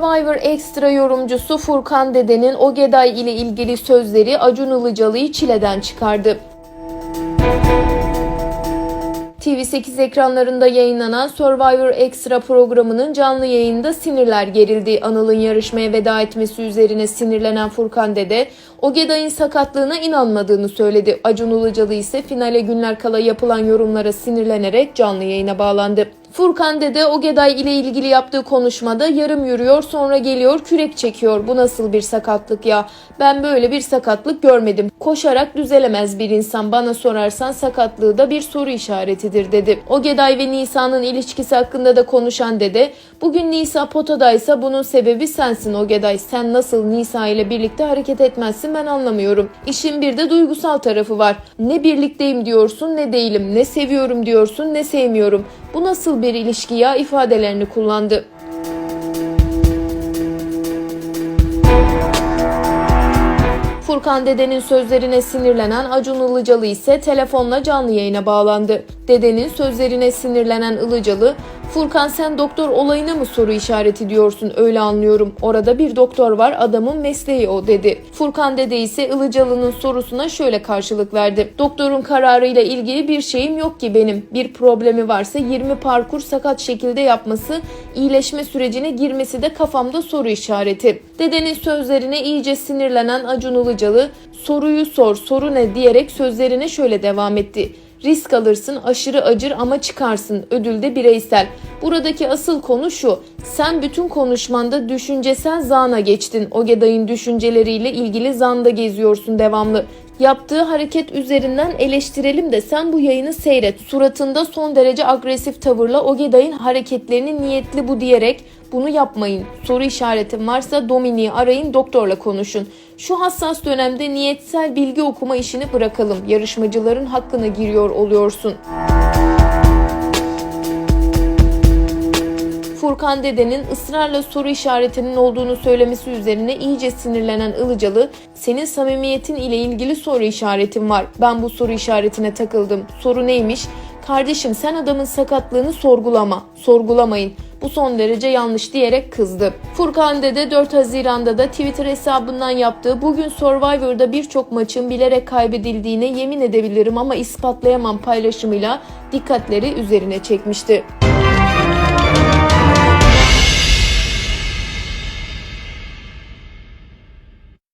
Survivor Extra yorumcusu Furkan Dede'nin Ogeday ile ilgili sözleri Acun Ilıcalı'yı çileden çıkardı. TV8 ekranlarında yayınlanan Survivor Extra programının canlı yayında sinirler gerildi. Anıl'ın yarışmaya veda etmesi üzerine sinirlenen Furkan Dede, Ogeday'ın sakatlığına inanmadığını söyledi. Acun Ilıcalı ise finale günler kala yapılan yorumlara sinirlenerek canlı yayına bağlandı. Furkan Dede Ogeday ile ilgili yaptığı konuşmada yarım yürüyor sonra geliyor kürek çekiyor. Bu nasıl bir sakatlık ya? Ben böyle bir sakatlık görmedim. Koşarak düzelemez bir insan. Bana sorarsan sakatlığı da bir soru işaretidir dedi. Ogeday ve Nisa'nın ilişkisi hakkında da konuşan Dede bugün Nisa potadaysa bunun sebebi sensin Ogeday. Sen nasıl Nisa ile birlikte hareket etmezsin ben anlamıyorum. İşin bir de duygusal tarafı var. Ne birlikteyim diyorsun ne değilim. Ne seviyorum diyorsun ne sevmiyorum. Bu nasıl bir ilişki ya ifadelerini kullandı. Furkan Dede'nin sözlerine sinirlenen Acun Ilıcalı ise telefonla canlı yayına bağlandı. Dede'nin sözlerine sinirlenen Ilıcalı, Furkan sen doktor olayına mı soru işareti diyorsun öyle anlıyorum. Orada bir doktor var adamın mesleği o dedi. Furkan Dede ise Ilıcalı'nın sorusuna şöyle karşılık verdi. Doktorun kararıyla ilgili bir şeyim yok ki benim. Bir problemi varsa 20 parkur sakat şekilde yapması, iyileşme sürecine girmesi de kafamda soru işareti. Dedenin sözlerine iyice sinirlenen Acun Ilıcalı soruyu sor soru ne diyerek sözlerine şöyle devam etti. Risk alırsın, aşırı acır ama çıkarsın. Ödül de bireysel. Buradaki asıl konu şu. Sen bütün konuşmanda düşüncesel zana geçtin. Ogeday'ın düşünceleriyle ilgili zanda geziyorsun devamlı. Yaptığı hareket üzerinden eleştirelim de sen bu yayını seyret. Suratında son derece agresif tavırla Ogeday'ın hareketlerini niyetli bu diyerek bunu yapmayın. Soru işaretin varsa Dominik'i arayın doktorla konuşun. Şu hassas dönemde niyetsel bilgi okuma işini bırakalım. Yarışmacıların hakkına giriyor oluyorsun. Furkan Dede'nin ısrarla soru işaretinin olduğunu söylemesi üzerine iyice sinirlenen Ilıcalı, senin samimiyetin ile ilgili soru işaretin var. Ben bu soru işaretine takıldım. Soru neymiş? Kardeşim sen adamın sakatlığını sorgulama. Sorgulamayın. Bu son derece yanlış diyerek kızdı. Furkan Dede 4 Haziran'da da Twitter hesabından yaptığı bugün Survivor'da birçok maçın bilerek kaybedildiğine yemin edebilirim ama ispatlayamam paylaşımıyla dikkatleri üzerine çekmişti.